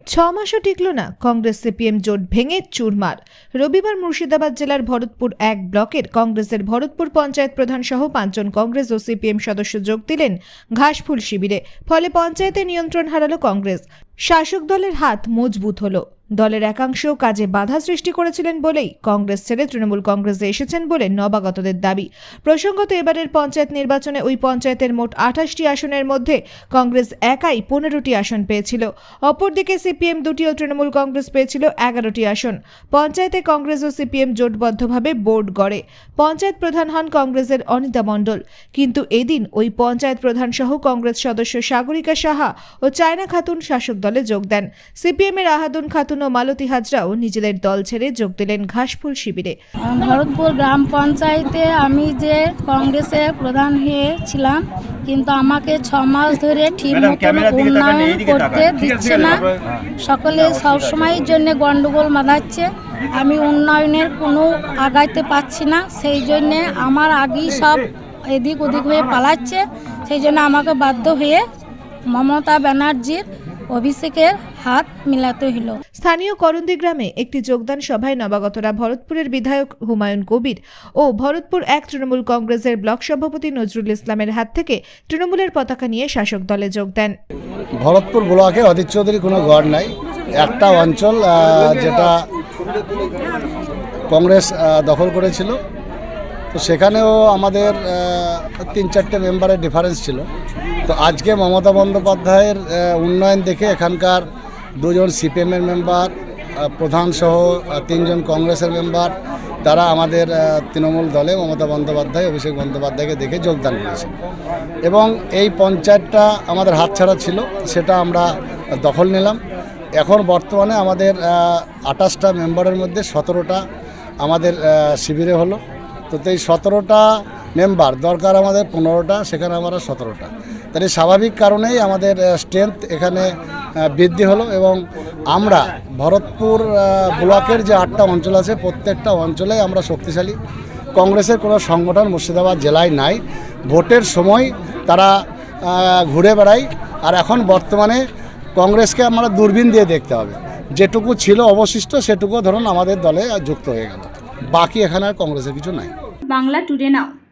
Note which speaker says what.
Speaker 1: ছ মাসও টিকল না কংগ্রেস সিপিএম জোট ভেঙে চুরমার। রবিবার মুর্শিদাবাদ জেলার ভরতপুর এক ব্লকের কংগ্রেসের ভরতপুর পঞ্চায়েত প্রধান সহ পাঁচজন কংগ্রেস ও সিপিএম সদস্য যোগ দিলেন ঘাসফুল শিবিরে। ফলে পঞ্চায়েতে নিয়ন্ত্রণ হারালো কংগ্রেস। শাসক দলের হাত মজবুত হলো। দলের একাংশ কাজে বাধা সৃষ্টি করেছিলেন বলেই কংগ্রেস ছেড়ে তৃণমূল কংগ্রেসে এসেছেন বলে নবাগতদের দাবি। প্রসঙ্গত এবারের পঞ্চায়েত নির্বাচনে ওই পঞ্চায়েতের মোট আঠাশটি আসনের মধ্যে কংগ্রেস একাই পনেরোটি আসন পেয়েছিল। অপরদিকে সিপিএম দুটি ও তৃণমূল কংগ্রেস পেয়েছিল এগারোটি আসন। পঞ্চায়েতে কংগ্রেস ও সিপিএম জোটবদ্ধভাবে বোর্ড গড়ে। পঞ্চায়েত প্রধান হন কংগ্রেসের অনিতা মণ্ডল। কিন্তু এদিন ওই পঞ্চায়েত প্রধান সহ কংগ্রেস সদস্য সাগরিকা সাহা ও চায়না খাতুন শাসক দলে যোগ দেন। সিপিএমের আহাদুন খাতুন ও মালতী হাজরাও নিজেদের দল ছেড়ে যোগ দিলেন ঘাসফুল শিবিরে।
Speaker 2: ভরতপুর গ্রাম পঞ্চায়েতে আমি যে কংগ্রেসের প্রধান হয়েছিলাম কিন্তু আমাকে ছ মাস ধরে ঠিক মতন উন্নয়ন করতে দিচ্ছে না। সকলে সবসময়ের জন্য গন্ডগোল বাঁধাচ্ছে আমি উন্নয়নের কোনো আগাইতে পারছি না সেই জন্যে আমার আগেই সব এদিক ওদিক হয়ে পালাচ্ছে। সেই জন্য আমাকে বাধ্য হয়ে মমতা ব্যানার্জির অভিষেকের হাত মিলাতে হলো।
Speaker 1: স্থানীয় করন্দি গ্রামে একটি যোগদান সভায় নবাগতরা ভরতপুরের বিধায়ক হুমায়ুন কবির ও ভরতপুর এক তৃণমূল কংগ্রেসের ব্লক সভাপতি নজরুল ইসলামের হাত থেকে তৃণমূলের পতাকা নিয়ে শাসক দলে যোগ দেন।
Speaker 3: ভরতপুর ব্লকে অধীর চৌধুরী কোনো গড় নাই। একটা অঞ্চল আহ, যেটা কংগ্রেস দখল করেছিল। তো সেখানেও আমাদের তিন চারটে মেম্বারের ডিফারেন্স ছিল। তো আজকে মমতা বন্দ্যোপাধ্যায়ের উন্নয়ন দেখে এখানকার দুজন সিপিএমের মেম্বার প্রধান সহ তিনজন কংগ্রেসের মেম্বার তারা আমাদের তৃণমূল দলে মমতা বন্দ্যোপাধ্যায়, অভিষেক বন্দ্যোপাধ্যায়কে দেখে যোগদান করেছে। এবং এই পঞ্চায়েতটা আমাদের হাতছাড়া ছিল, সেটা আমরা দখল নিলাম। এখন বর্তমানে আমাদের আঠাশটা মেম্বারের মধ্যে সতেরোটা আমাদের শিবিরে হলো। তো এই সতেরোটা মেম্বার দরকার আমাদের পনেরোটা, সেখানে আমরা সতেরোটা। তাহলে স্বাভাবিক কারণেই আমাদের স্ট্রেংথ এখানে বৃদ্ধি হলো এবং আমরা ভরতপুর ব্লকের যে আটটা অঞ্চল আছে, প্রত্যেকটা অঞ্চলে আমরা শক্তিশালী। কংগ্রেসের কোনো সংগঠন মুর্শিদাবাদ জেলায় নাই। ভোটের সময় তারা ঘুরে বেড়ায়। আর এখন বর্তমানে কংগ্রেসকে আমরা দূরবীন দিয়ে দেখতে হবে। যেটুকু ছিল অবশিষ্ট সেটুকু ধরুন আমাদের দলে যুক্ত হয়ে গেল। বাকি এখানে আর কংগ্রেসের কিছু নাই।
Speaker 4: Bangla today now.